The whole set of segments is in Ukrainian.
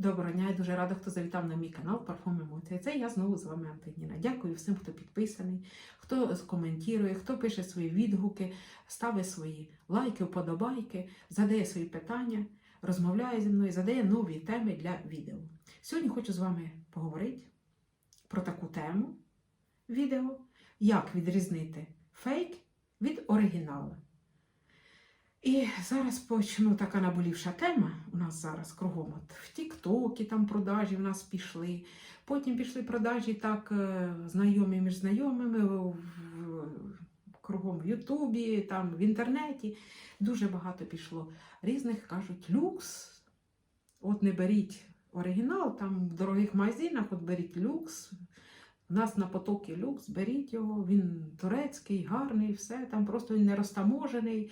Доброго дня, я дуже рада, хто завітав на мій канал Парфум Емоції. Це я знову з вами Антоніна. Дякую всім, хто підписаний, хто коментує, хто пише свої відгуки, ставить свої лайки, вподобайки, задає свої питання, розмовляє зі мною, задає нові теми для відео. Сьогодні хочу з вами поговорити про таку тему відео, як відрізнити фейк від оригіналу. І зараз почну така наболівша тема. У нас зараз кругом от в Тіктокі там продажі в нас пішли. Потім пішли продажі так е, знайомі між знайомими кругом в Ютубі, там в інтернеті. Дуже багато пішло різних кажуть люкс. От не беріть оригінал, там в дорогих магазинах, от беріть люкс. У нас на потокі люкс, беріть його, він турецький, гарний, все, там просто він не розтаможений.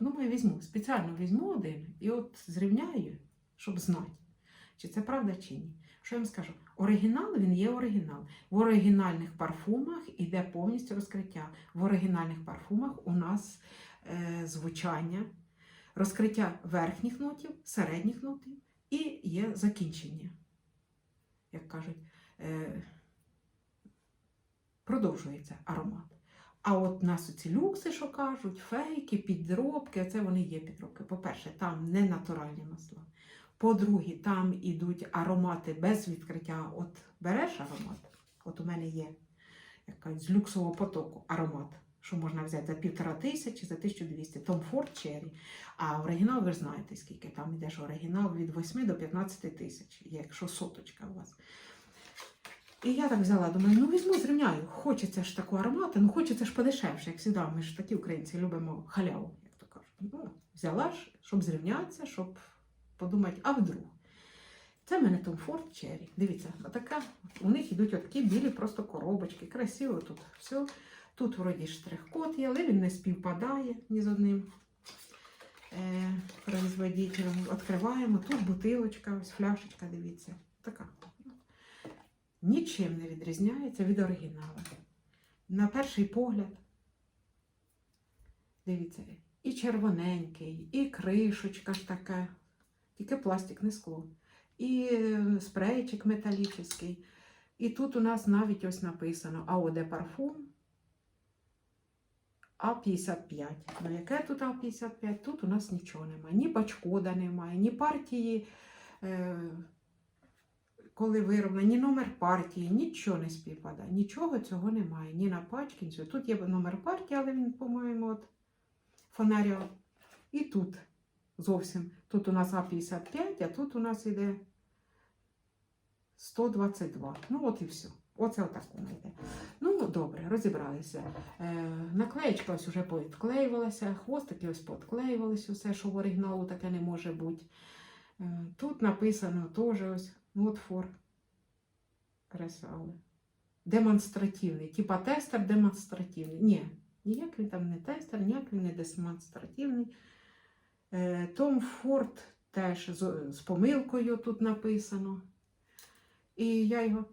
Ну, я візьму, спеціально візьму один і от зрівняю, щоб знати, чи це правда, чи ні. Що я вам скажу? Оригінал він є оригінал. В оригінальних парфумах іде повністю розкриття. В оригінальних парфумах у нас е, звучання, розкриття верхніх нотів, середніх нотів і є закінчення. Як кажуть, е, продовжується аромат. А от у нас ці люкси, що кажуть, фейки, підробки, це вони є підробки. По-перше, там не натуральні масла. По-друге, там ідуть аромати без відкриття. От береш аромат, от у мене є як кажуть, з люксового потоку аромат, що можна взяти за півтора тисячі, за 1200, Tom Ford Cherry. А оригінал, ви знаєте, скільки там йде ж оригінал від 8 до 15 тисяч, якщо соточка у вас. І я так взяла, думаю, ну візьму, зрівняю. Хочеться ж такого аромату, ну хочеться ж подешевше, як завжди. Ми ж такі українці любимо халяву, як то кажуть. Ну, взяла ж, щоб зрівнятися, щоб подумати, а вдруг. Це в мене Tom Ford Cherry. Дивіться, отака. У них йдуть отакі білі просто коробочки. Красиво тут все. Тут вроді штрих-код є, але він не співпадає ні з одним е, производителем. Відкриваємо. Тут бутилочка, ось фляшечка, дивіться. Така нічим не відрізняється від оригіналу. На перший погляд, дивіться, і червоненький, і кришечка ж така, тільки пластик, не скло, і е, спрейчик металічний. І тут у нас навіть ось написано АОД парфум А55. Ну, яке тут А55? Тут у нас нічого немає. Ні бачкода немає, ні партії. Е, коли вироблено, ні номер партії, нічого не співпадає. Нічого цього немає. Ні на пачці. Тут є номер партії, але він, по-моєму, от фонаріо. І тут зовсім. Тут у нас А55, а тут у нас іде 122. Ну, от і все. Оце отак воно йде. Ну, добре, розібралися. Е, наклеєчка ось уже повідклеювалася, хвостики ось поотклеювалися, все, що в оригіналу таке не може бути. Е, тут написано теж ось Нотфор кресали. Демонстративний. Типа тестер демонстративний. Ні, ніяк він там не тестер, ніяк він не демонстративний. Е, Том Форд теж з, помилкою тут написано. І я його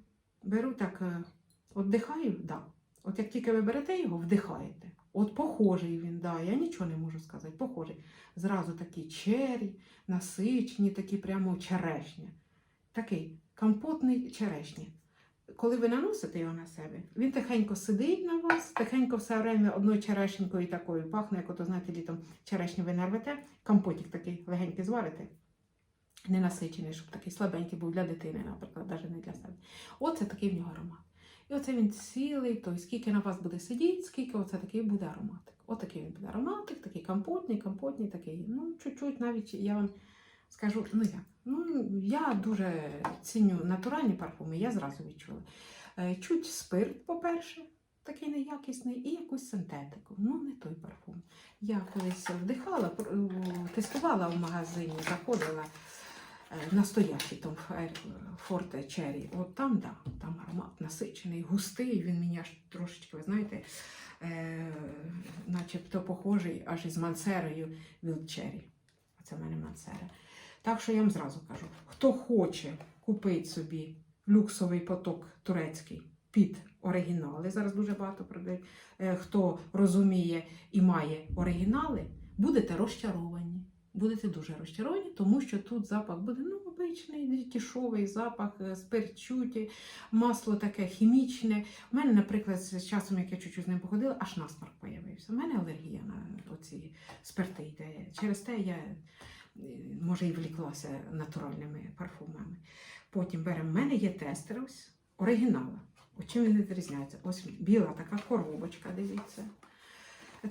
беру так, е, от да. От як тільки ви берете його, вдихаєте. От похожий він, да, я нічого не можу сказати, похожий. Зразу такі чері, насичені, такі прямо черешня. Такий компотний черешні. Коли ви наносите його на себе, він тихенько сидить на вас, тихенько все время одною черешенькою такою пахне, як ото, знаєте, літом черешню ви нарвете, компотик такий легенький зварите, не насичений, щоб такий слабенький був для дитини, наприклад, навіть не для себе. Оце такий в нього аромат. І оце він цілий, той скільки на вас буде сидіти, скільки оце такий буде ароматик. Отакий він буде ароматик, такий компотний, компотний, такий. Ну, чуть-чуть навіть я вам скажу, ну як. Ну, я дуже ціню натуральні парфуми, я зразу відчула. Е, Чуть спирт, по-перше, такий неякісний, і якусь синтетику. Ну, не той парфум. Я колись вдихала, е, тестувала в магазині, заходила е, настоящий Том Форте Черрі. От там, да, там аромат насичений, густий, він мені аж трошечки, ви знаєте, е, начебто похожий аж із мансерою Cherry. Оце в мене мансера. Так що я вам зразу кажу: хто хоче купити собі люксовий поток турецький під оригінали, зараз дуже багато продають, е, хто розуміє і має оригінали, будете розчаровані. Будете дуже розчаровані, тому що тут запах буде, ну, звичний дешевий запах, е, спирчуті, масло таке хімічне. У мене, наприклад, з часом, як я чуть-чуть з ним походила, аж насморк появився. У мене алергія на оці спирти йде. Через те я може і вліклася натуральними парфумами. Потім беремо, в мене є тестер ось оригінала. От чим він відрізняється? Ось біла така коробочка, дивіться.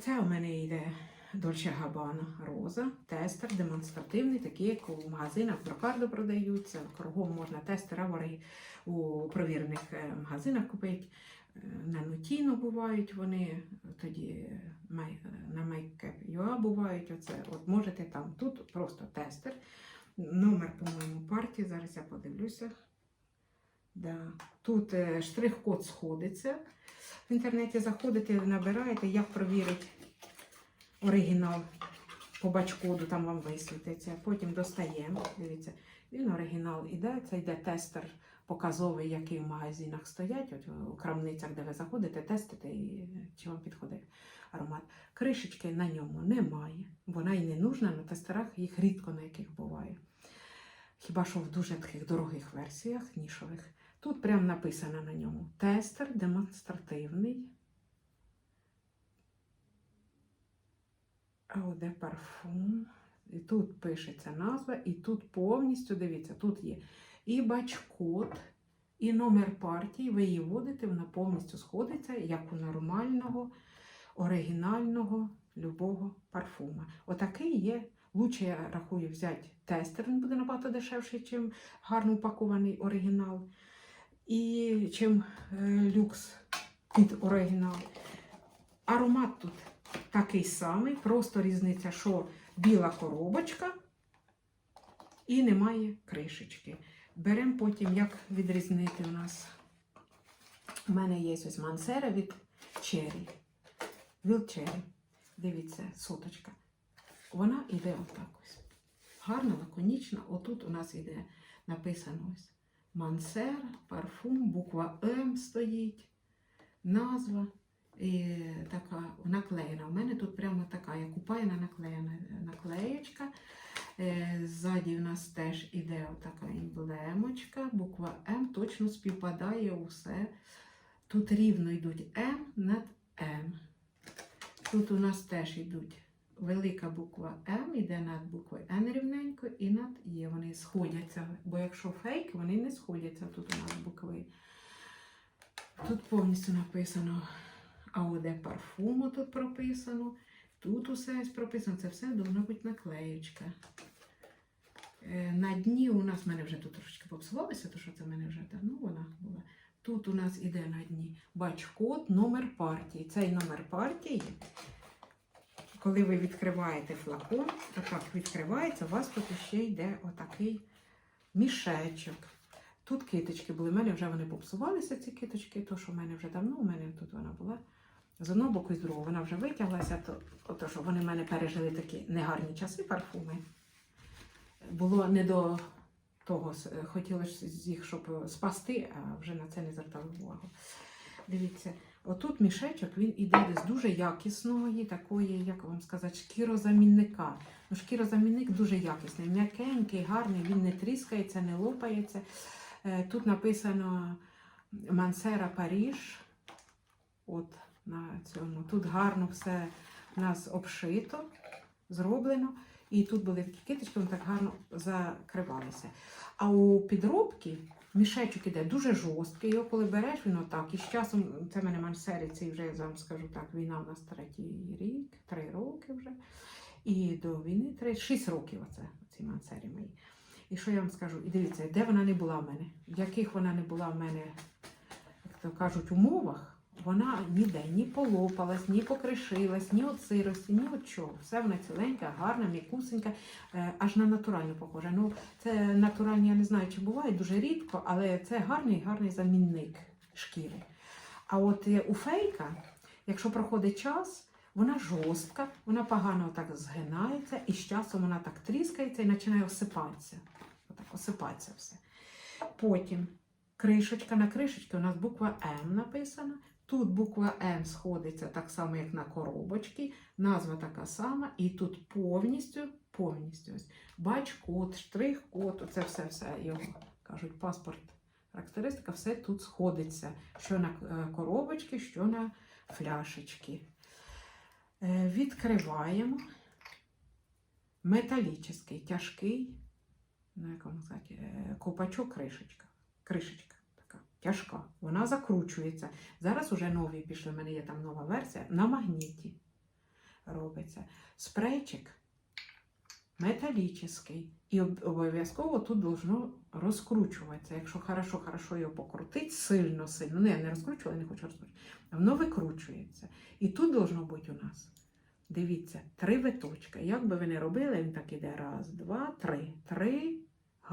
Це у мене йде Dolce Gabbana роза, тестер демонстративний, такий, як у магазинах Брокардо продаються. Кругом можна тестера в у провірених е, магазинах купити. Е, На Нутіно бувають вони, тоді на Makeup.ua бувають. Оце. От можете там. Тут просто тестер. Номер, по-моєму, партії. Зараз я подивлюся. Да. Тут е, штрих-код сходиться. В інтернеті заходите, набираєте, як провірити оригінал по бачкоду, там вам висвітиться. Потім достаємо. Дивіться, він оригінал іде. Це йде тестер показовий, який в магазинах стоять. От у крамницях, де ви заходите, тестите, і чи вам підходить аромат. Кришечки на ньому немає. Вона і не нужна на тестерах, їх рідко на яких буває. Хіба що в дуже таких дорогих версіях, нішових. Тут прямо написано на ньому тестер демонстративний. Eau de парфум. І тут пишеться назва, і тут повністю, дивіться, тут є і бачкод, і номер партії. Ви її вводите, вона повністю сходиться, як у нормального, оригінального любого парфума. Отакий є. Лучше я рахую взяти тестер, він буде набагато дешевший, ніж гарно упакований оригінал. І чим е, люкс під оригінал. Аромат тут такий самий, просто різниця, що біла коробочка і немає кришечки. Беремо потім, як відрізнити у нас. У мене є ось мансера від. Від Cherry. Дивіться, соточка. Вона йде отак ось. Гарно, лаконічно. Отут у нас іде написано ось Мансер, парфум, буква М стоїть, назва і така наклеєна. У мене тут прямо така, як упаяна наклеєна наклеєчка. Е, Ззаді у нас теж іде така емблемочка, буква М точно співпадає усе. Тут рівно йдуть М над М. Тут у нас теж йдуть велика буква М, іде над буквою Н рівненько і над Є. Вони сходяться. Бо якщо фейк, вони не сходяться тут у нас букви. Тут повністю написано АОД парфуму тут прописано. Тут усе прописано. Це все должна бути наклеєчка. Е, На дні у нас в мене вже тут трошечки попсувалося, тому що це в мене вже давно вона була. Тут у нас іде на дні бач-код, номер партії. Цей номер партії, коли ви відкриваєте флакон, отак відкривається, у вас тут ще йде отакий мішечок. Тут киточки були. У мене вже вони попсувалися, ці киточки, то що в мене вже давно, у мене тут вона була. З одного боку і з другого вона вже витяглася, то, ото, що вони в мене пережили такі негарні часи парфуми. Було не до того, с- хотілося їх, щоб спасти, а вже на це не звертали увагу. Дивіться, отут мішечок він іде з дуже якісної, такої, як вам сказати, шкірозамінника. Ну, шкірозамінник дуже якісний, м'якенький, гарний, він не тріскається, не лопається. Е, Тут написано Мансера Паріж. От на цьому. Тут гарно все у нас обшито, зроблено. І тут були такі киточки, вони так гарно закривалися. А у підробки мішечок іде дуже жорсткий. Його коли береш, він отак. І з часом це в мене мансері, цей вже я вам скажу так, війна у нас третій рік, три роки вже. І до війни три, шість років оце, ці мансері мої. І що я вам скажу? І дивіться, де вона не була в мене, в яких вона не була в мене, як то кажуть, умовах, вона ніде ні полопалась, ні покришилась, ні від сирості, ні від чого. Все вона ціленька, гарна, м'якусенька, е, аж на натуральну похоже. Ну, це натуральні, я не знаю, чи буває дуже рідко, але це гарний, гарний замінник шкіри. А от е, у фейка, якщо проходить час, вона жорстка, вона погано так згинається, і з часом вона так тріскається і починає осипатися. Отак осипається все. Потім кришечка на кришечці у нас буква М написана. Тут буква М сходиться так само, як на коробочці, назва така сама, і тут повністю повністю. Бач-код, штрих-код, оце все, все його кажуть, паспорт. Характеристика, все тут сходиться. Що на е, коробочки, що на фляшечки. Е, Відкриваємо. Металічний, тяжкий, ну як вам сказати, е, копачок кришечка. Кришечка тяжка. Вона закручується. Зараз уже нові пішли, в мене є там нова версія. На магніті робиться. Спрейчик металічний. І обов'язково тут должно розкручуватися. Якщо хорошо, хорошо його покрутить, сильно, сильно. Ну, я не розкручувала, не хочу розкручувати. Воно викручується. І тут должно бути у нас. Дивіться, три виточка. Як би ви не робили, він так іде. Раз, два, три. Три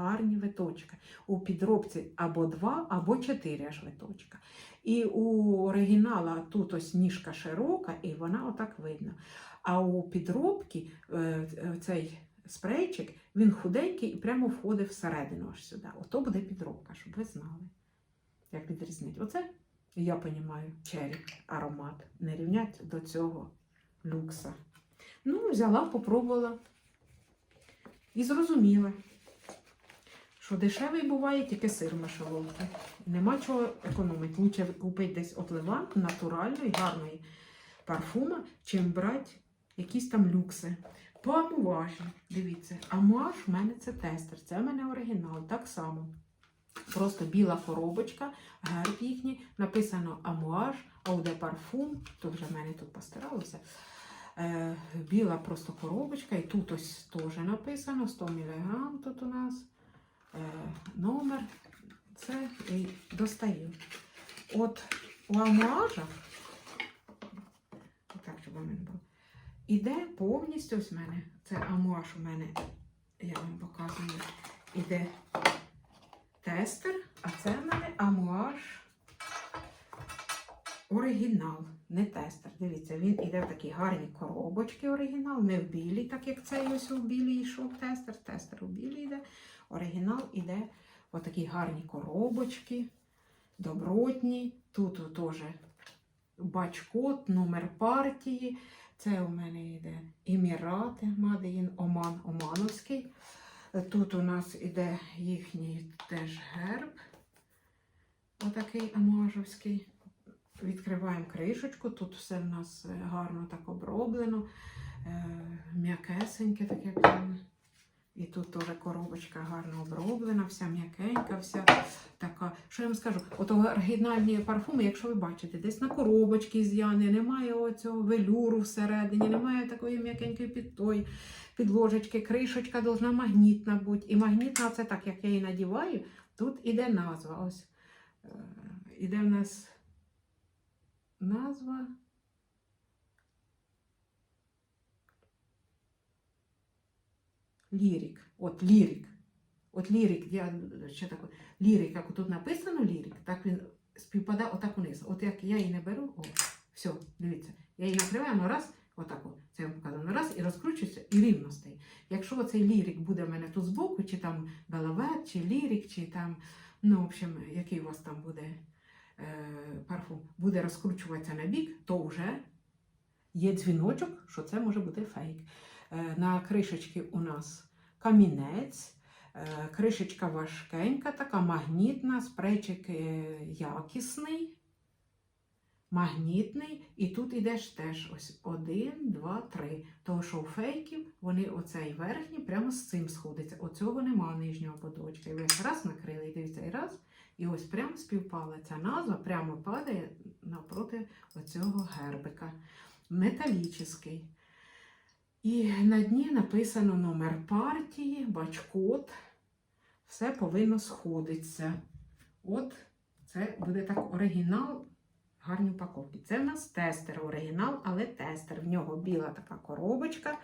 гарні виточка. У підробці або два, або чотири виточка. І у оригінала тут ось ніжка широка, і вона отак видно. А у підробки е, цей спрейчик, він худенький і прямо входить всередину аж сюди. Ото буде підробка, щоб ви знали, як відрізнити. Оце, я розумію, чері, аромат. Не рівнять до цього люкса. Ну, взяла, попробувала і зрозуміла, що дешевий буває тільки сир мишоловки. Нема чого економити. Лучше купити десь от Левант натуральної, гарної парфума, чим брати якісь там люкси. По дивіться, амуаж в мене це тестер, це в мене оригінал, так само. Просто біла коробочка, герб їхній, написано амуаж, ауде парфум, то вже в мене тут постаралося. Е, біла просто коробочка, і тут ось теж написано 100 мг тут у нас номер. Це і достаю. От у амуажах, так, щоб мене було, іде повністю ось в мене. Це амуаж у мене, я вам показую, іде тестер, а це в мене амуаж оригінал, не тестер. Дивіться, він іде в такі гарні коробочки оригінал, не в білій, так як цей ось у білій йшов тестер. Тестер у білій йде. Оригінал іде в такі гарні коробочки, добротні. Тут теж бачкод, номер партії. Це у мене йде Емірати, Мадеїн Оман, Омановський. Тут у нас іде їхній теж герб. Отакий амуажовський. Відкриваємо кришечку. Тут все в нас гарно так оброблено. е, М'якесеньке таке. І тут теж коробочка гарно оброблена, вся м'якенька, вся така. Що я вам скажу? От оригінальні парфуми, якщо ви бачите, десь на коробочці з Яни, немає оцього велюру всередині, немає такої м'якенької підтої, підложечки, кришечка должна магнітна бути. І магнітна це так, як я її надіваю, тут іде назва. Ось е, іде в нас назва. Лірик. От лірик. От лірик, я ще так, лірик, як тут написано лірик, так він співпадає отак униз. От як я її не беру, о, все, дивіться, я її накриваю, ну раз, отак, от, це я вам показала, ну раз і розкручується, і рівно стає. Якщо цей лірик буде в мене тут збоку, чи там беловет, чи лірик, чи там, ну, в общем, який у вас там буде е, парфум, буде розкручуватися на бік, то вже є дзвіночок, що це може бути фейк. Е, на кришечці у нас камінець. Е, Кришечка важкенька, така магнітна, спрейчик е, якісний, магнітний. І тут ідеш теж ось один, два, три. Того, що у фейків вони оцей верхній прямо з цим сходиться. Оцього нема нижнього подочка. І ви раз накрили, і дивіться, і раз. І ось прямо співпала ця назва, прямо падає напроти оцього гербика. Металічний. І на дні написано номер партії, бачкод. Все повинно сходитися. От це буде так оригінал, гарні упаковки. Це в нас тестер оригінал, але тестер. В нього біла така коробочка.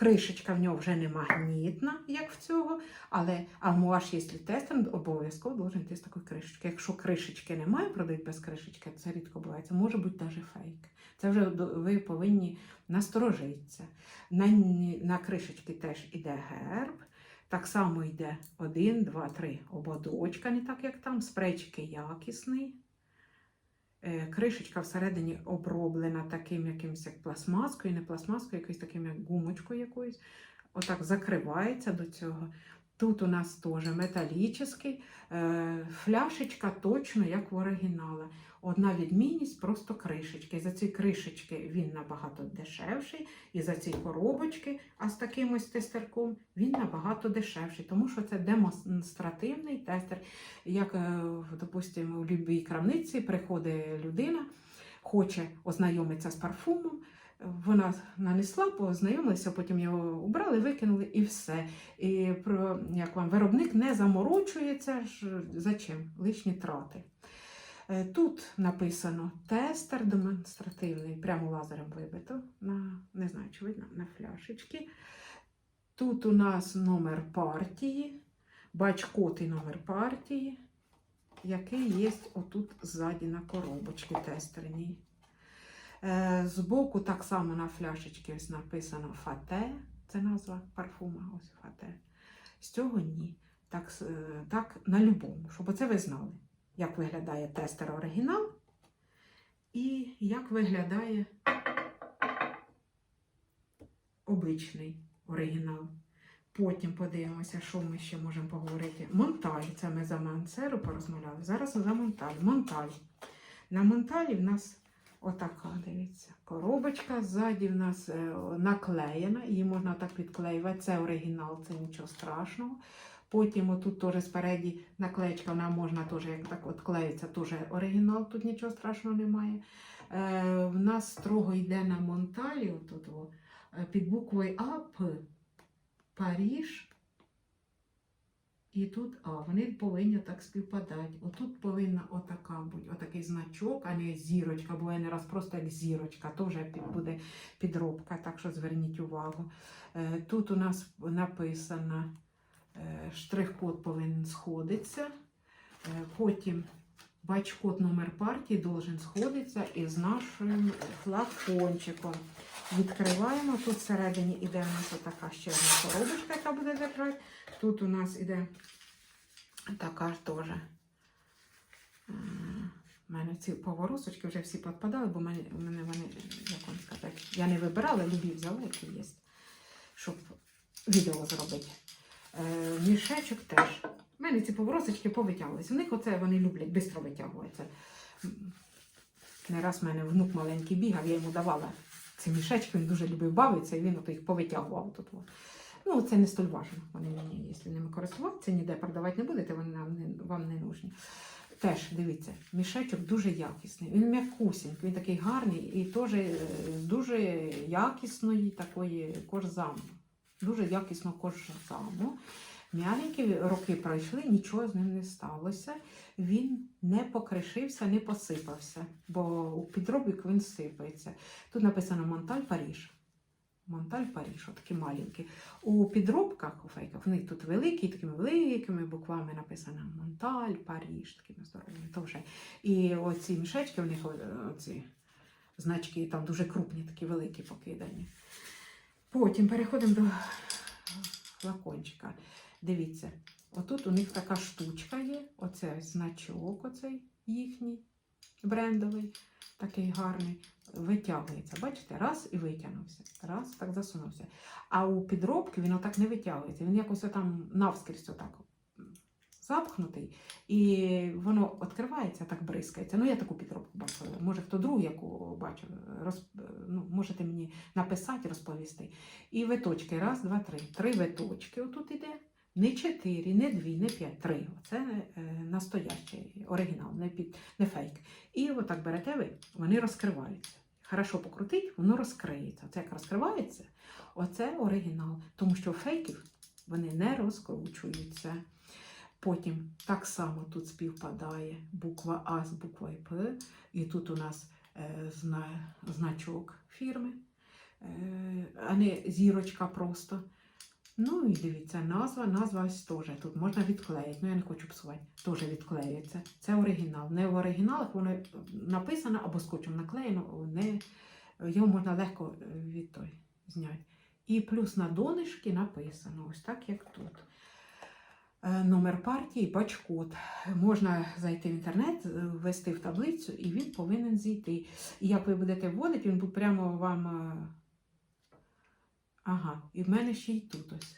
Кришечка в нього вже не магнітна, як в цього. Але амуаж, якщо тестер, обов'язково должен йти з такої кришечки. Якщо кришечки немає, продають без кришечки, це рідко буває. Це може бути навіть фейк. Це вже ви повинні насторожитися. На, на кришечки теж іде герб. Так само йде один, два, три ободочка, не так як там. Спрейчики якісний. Е, Кришечка всередині оброблена таким якимось як пластмаскою, не пластмаскою, якоюсь таким як гумочкою якоюсь. отак закривається до цього. Тут у нас теж металічний, е, фляшечка точно як в оригіналі. Одна відмінність просто кришечки. За ці кришечки він набагато дешевший, і за ці коробочки, а з таким ось тестерком він набагато дешевший, тому що це демонстративний тестер. Як, е, допустимо, в будь-якій крамниці приходить людина, хоче ознайомитися з парфумом. Вона нанесла, познайомилися, потім його убрали, викинули і все. І про як вам виробник не заморочується. Зачем? Лишні трати. Е, Тут написано тестер демонстративний, прямо лазером вибито. На, не знаю, чи видно, на фляшечки. Тут у нас номер партії, бач-код і номер партії, який є отут ззаді на коробочці тестерній. Е, Збоку так само на фляшечці ось написано Фате, це назва парфума, ось Фате. З цього ні. Так, е, так на любому, щоб оце ви знали, як виглядає тестер оригінал і як виглядає обичний оригінал. Потім подивимося, що ми ще можемо поговорити. Монталь, це ми за Мансеру порозмовляли. Зараз за Монталь. Монталь. На Монталі в нас отака, дивіться, коробочка. Ззаді в нас е, наклеєна, її можна так підклеювати. Це оригінал, це нічого страшного. Потім отут теж спереді наклеєчка, вона можна теж, як так от клеїться, теж оригінал, тут нічого страшного немає. Е, в нас строго йде на Монталі, отут, о, е, під буквою А, П. Паріж. І тут А, вони повинні так співпадати. Отут повинна отака бути, отакий значок, а не зірочка, бо я не раз просто як зірочка, то вже буде підробка, так що зверніть увагу. Е, Тут у нас написано е, штрих-код повинен сходитися. Е, Потім бач-код номер партії должен сходитися із нашим флакончиком. Відкриваємо. Тут всередині іде у нас така ще одна коробочка, яка буде закрити. Тут у нас іде така теж. У мене ці поворосочки вже всі підпадали, бо у мене вони, як вам сказати, я не вибирала, любі взяла, які є, щоб відео зробити. Е, мішечок теж. У мене ці поворосочки повитягувалися. У них оце вони люблять, швидко витягуються. Не раз в мене внук маленький бігав, я йому давала ці мішечки, він дуже любив бавитися, і він ото їх повитягував тут. Ну, це не столь важливо. Вони мені, якщо ними користуватися, ніде продавати не будете, вони вам не нужні. Теж дивіться, мішечок дуже якісний. Він м'якусінький, він такий гарний і теж е, дуже якісної такої кожзаму. Дуже якісно кожзаму. М'яленькі роки пройшли, нічого з ним не сталося. Він не покришився, не посипався, бо у підробік він сипається. Тут написано Монталь Паріж. Монталь Паріж, отакі маленькі. У підробках у фейках, в них тут великі, такими великими буквами написано Монталь Паріж, такими здоровими. То вже. І оці мішечки, в них оці значки там дуже крупні, такі великі покидані. Потім переходимо до флакончика. Дивіться, отут у них така штучка є, оце значок, оцей їхній брендовий, такий гарний. Витягується. Бачите, раз і витягнувся, раз так засунувся. А у підробки він отак не витягується. Він якось там навскрізь отак запхнутий, і воно відкривається, так бризкається. Ну, я таку підробку бачила. Може, хто другий, яку бачив, роз... ну, можете мені написати, розповісти. І виточки. Раз, два, три. Три виточки отут іде. Не чотири, не дві, не п'ять, три. Це настоящий оригінал, не, під, не фейк. І отак берете ви, вони розкриваються. Хорошо покрутить, воно розкриється. Це як розкривається, оце оригінал. Тому що фейків вони не розкручуються. Потім так само тут співпадає буква А з буквою П. І тут у нас е, зна, значок фірми, е, а не зірочка просто. Ну і дивіться, назва, назва ось теж. Тут можна відклеїти, ну я не хочу псувати, теж відклеюється. Це оригінал. Не в оригіналах воно написано або скотчем наклеєно, не, його можна легко е, від той зняти. І плюс на донишки написано, ось так, як тут. Е, Номер партії, бач-код. Можна зайти в інтернет, е, ввести в таблицю, і він повинен зійти. І як ви будете вводити, він прямо вам Ага, і в мене ще й тут ось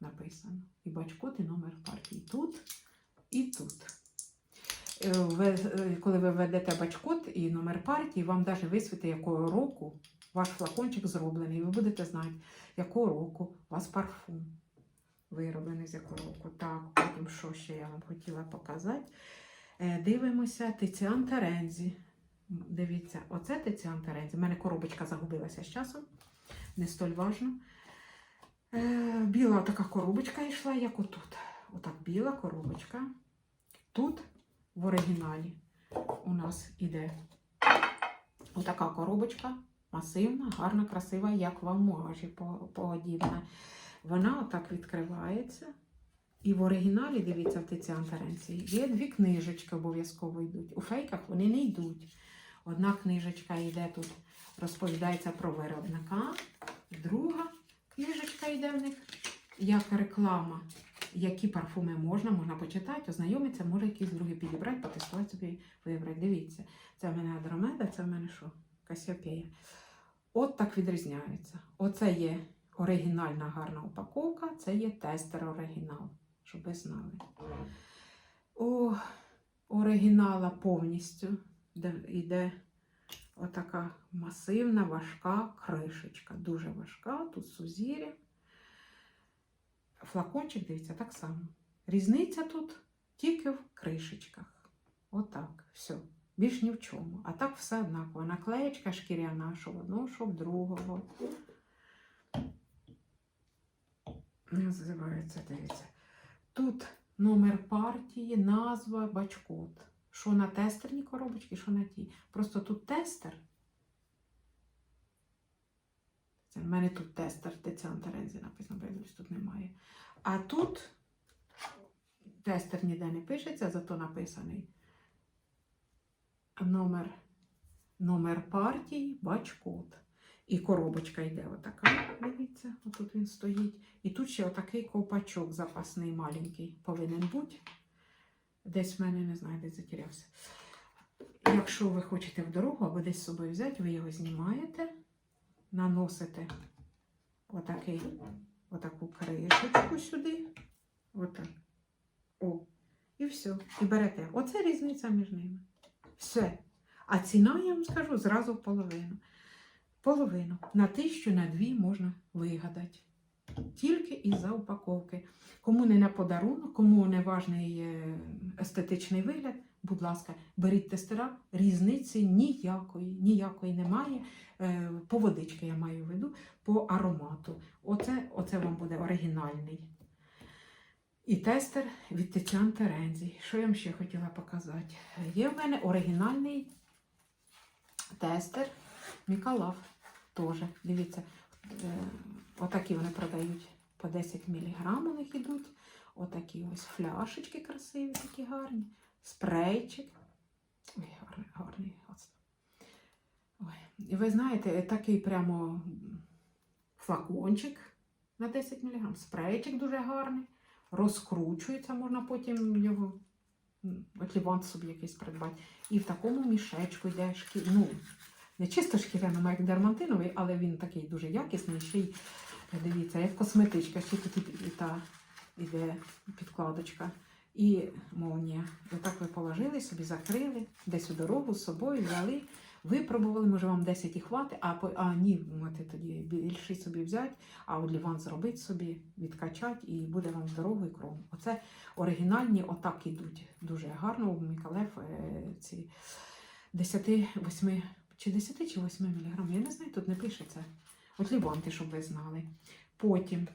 написано. І бачкод, і номер партії. Тут і тут. Е, ви- е, Коли ви введете бачкод і номер партії, вам навіть висвітить, якого року ваш флакончик зроблений. І ви будете знати, якого року у вас парфум вироблений з якого року. Так, потім що ще я вам хотіла показати. Е, Дивимося Тиціан Терензі. Дивіться, оце Тиціан Терензі. У мене коробочка загубилася з часом, не столь важно. Е, Біла така коробочка йшла, як отут. Отак біла коробочка. Тут в оригіналі у нас іде отака коробочка, масивна, гарна, красива, як в амуажі по- подібна. Вона отак відкривається. І в оригіналі, дивіться, в Тиціан Теренції, є дві книжечки обов'язково йдуть. У фейках вони не йдуть. Одна книжечка йде тут, розповідається про виробника, друга книжечка йде в них як реклама, які парфуми можна, можна почитати, ознайомитися, може якийсь другий підібрати, потестувати собі, вибрати. Дивіться, це в мене Адромеда, це в мене що? Касіопея. От так відрізняються. Оце є оригінальна гарна упаковка, це є тестер оригінал, щоб ви знали. У оригінала повністю йде отака масивна, важка кришечка. Дуже важка, тут сузір'я. Флакончик, дивіться, так само. Різниця тут тільки в кришечках. Отак, все. Більш ні в чому. А так все однаково. Наклеєчка шкіряна, що одного, що другого. Називається, дивіться. Тут номер партії, назва, бачкод. Що на тестерній коробочці, що на тій. Просто тут тестер. Це в мене тут тестер Тетяна Терензі написано, бо тут немає. А тут тестер ніде не пишеться, зато написаний номер, номер партії, бачкод. І коробочка йде отака, дивіться, отут він стоїть. І тут ще отакий ковпачок запасний маленький повинен бути. Десь в мене не знаю, десь затерявся. Якщо ви хочете в дорогу або десь з собою взяти, ви його знімаєте, наносите отакий, отаку кришечку сюди. Отак. О. І все. І берете. Оце різниця між ними. Все. А ціна, я вам скажу, зразу половину. Половину. На тисячу, на дві можна вигадати. Тільки із-за упаковки. Кому не на подарунок, кому не важний е, естетичний вигляд, будь ласка, беріть тестера, різниці ніякої, ніякої немає. Е, По водички я маю в виду, по аромату. Оце, оце вам буде оригінальний. І тестер від Тетян Терензі. Що я вам ще хотіла показати? Є в мене оригінальний тестер Мікалав. Теж. Дивіться, е, отакі вони продають по 10 мг у них ідуть. Отакі ось фляшечки красиві, такі гарні. Спрейчик. Ой, гарний, гарний. Ой. І ви знаєте, такий прямо флакончик на 10 мг. Спрейчик дуже гарний. Розкручується, можна потім його м, от лівант собі якийсь придбати. І в такому мішечку йде шкі... ну, не чисто шкіряному, як дермантиновий, але він такий дуже якісний. Ще й дивіться, як косметичка, ще тут та іде підкладочка. І молнія. І так ви положили собі, закрили, десь у дорогу з собою взяли, випробували, може вам 10 і хватить, а, по- а ні, можете тоді більший собі взяти, а от ліван зробити собі, відкачати і буде вам здоровий кров. Оце оригінальні отак ідуть. Дуже гарно у Мікалев е, ці 10, 8, чи 10 чи 8 мг. Я не знаю, тут не пишеться. От ліванти, щоб ви знали. Потім,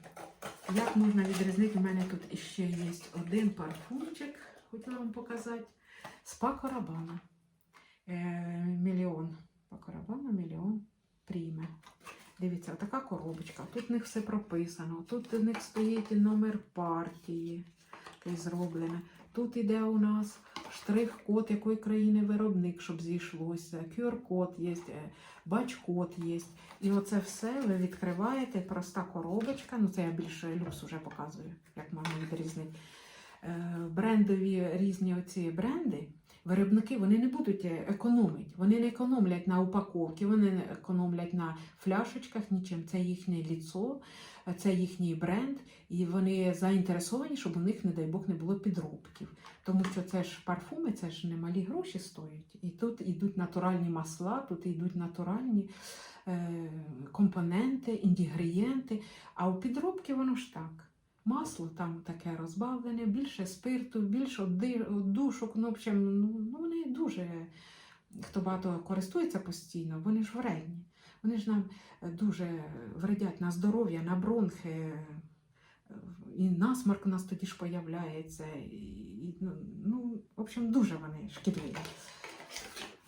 як можна відрізнити, у мене тут ще є один парфумчик, хотіла вам показати. З Пако Рабана. Е, мільйон. Пако Рабана, мільйон прийме. Дивіться, така коробочка. Тут в них все прописано. Тут у них стоїть номер партії, який зроблене. Тут іде у нас штрих-код якої країни виробник, щоб зійшлося. QR-код є, е, бач-код є. І оце все ви відкриваєте, проста коробочка. Ну це я більше люкс вже показую, як можна відрізнити. Е, Брендові різні оці бренди. Виробники вони не будуть е, економити. Вони не економлять на упаковці, вони не економлять на фляшечках нічим. Це їхнє ліцо, це їхній бренд, і вони заінтересовані, щоб у них, не дай Бог, не було підробків. Тому що це ж парфуми, це ж немалі гроші стоять. І тут йдуть натуральні масла, тут йдуть натуральні е, компоненти, інгредієнти. А у підробки воно ж так. Масло там таке розбавлене, більше спирту, більше одушок. Ну, общем, ну, ну вони дуже, хто багато користується постійно, вони ж вредні. Вони ж нам е, дуже вредять на здоров'я, на бронхи. е, І насморк у нас тоді ж появляється. І, ну, ну, в общем, дуже вони шкідливі.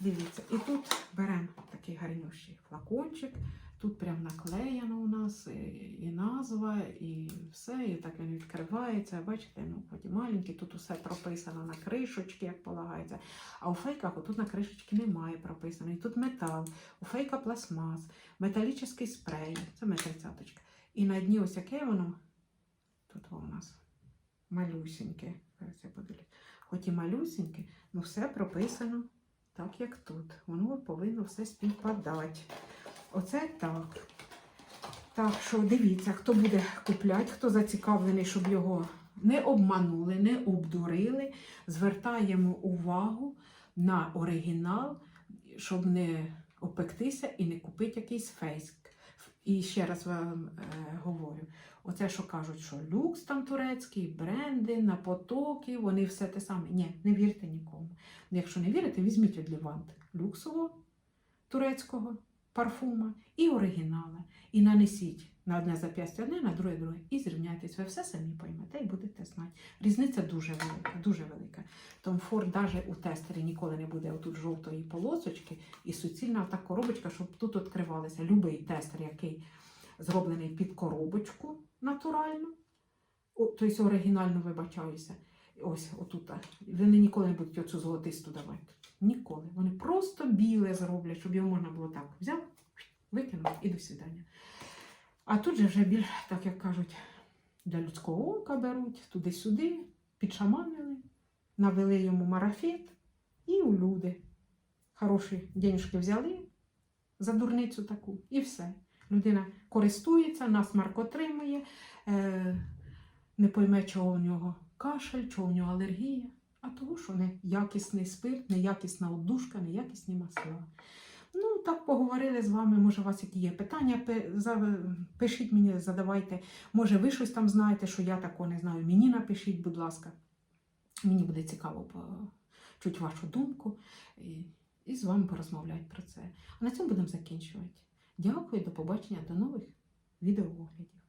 Дивіться, і тут беремо такий гарнющий флакончик. Тут прям наклеєно у нас і, назва, і все, і так він відкривається. Бачите, ну потім маленький, тут усе прописано на кришечки, як полагається. А у фейках отут на кришечки немає прописано. І тут метал, у фейка пластмас, металічний спрей, це ми тридцяточка. І на дні ось яке воно. Тут у нас малюсіньке. Зараз я подивлюсь. Хоч і малюсіньке, ну все прописано так, як тут. Воно повинно все співпадати. Оце так. Так що дивіться, хто буде купляти, хто зацікавлений, щоб його не обманули, не обдурили. Звертаємо увагу на оригінал, щоб не опектися і не купити якийсь фейк. І ще раз вам е, говорю: оце, що кажуть, що люкс там турецький, бренди, на потоки, вони все те саме. Ні, не вірте нікому. Якщо не вірите, візьміть Лівант люксового турецького парфума і оригінала. І нанесіть на одне зап'ястя одне, на друге друге. І зрівняйтесь. Ви все самі поймете і будете знати. Різниця дуже велика, дуже велика. Том Форд навіть у тестері ніколи не буде отут жовтої полосочки і суцільна та коробочка, щоб тут відкривалися. Любий тестер, який зроблений під коробочку натуральну, тобто оригінально вибачаюся. Ось отут. Вони ніколи не будуть оцю золотисту давати. Ніколи. Вони просто біле зроблять, щоб його можна було так взяв, викинув і до свидання. А тут же вже більш, так як кажуть, для людського ока беруть, туди-сюди, підшаманили, навели йому марафет і у люди. Хороші денежки взяли за дурницю таку, і все. Людина користується, насмарк отримує, е, не пойме, чого у нього кашель, чого у нього алергія, а того, що не якісний спирт, неякісна одушка, неякісні масла. Ну, так поговорили з вами. Може, у вас які є питання, пишіть мені, задавайте. Може, ви щось там знаєте, що я такого не знаю. Мені напишіть, будь ласка. Мені буде цікаво почути вашу думку і, і з вами порозмовляти про це. А на цьому будемо закінчувати. Дякую, до побачення, до нових відеооглядів.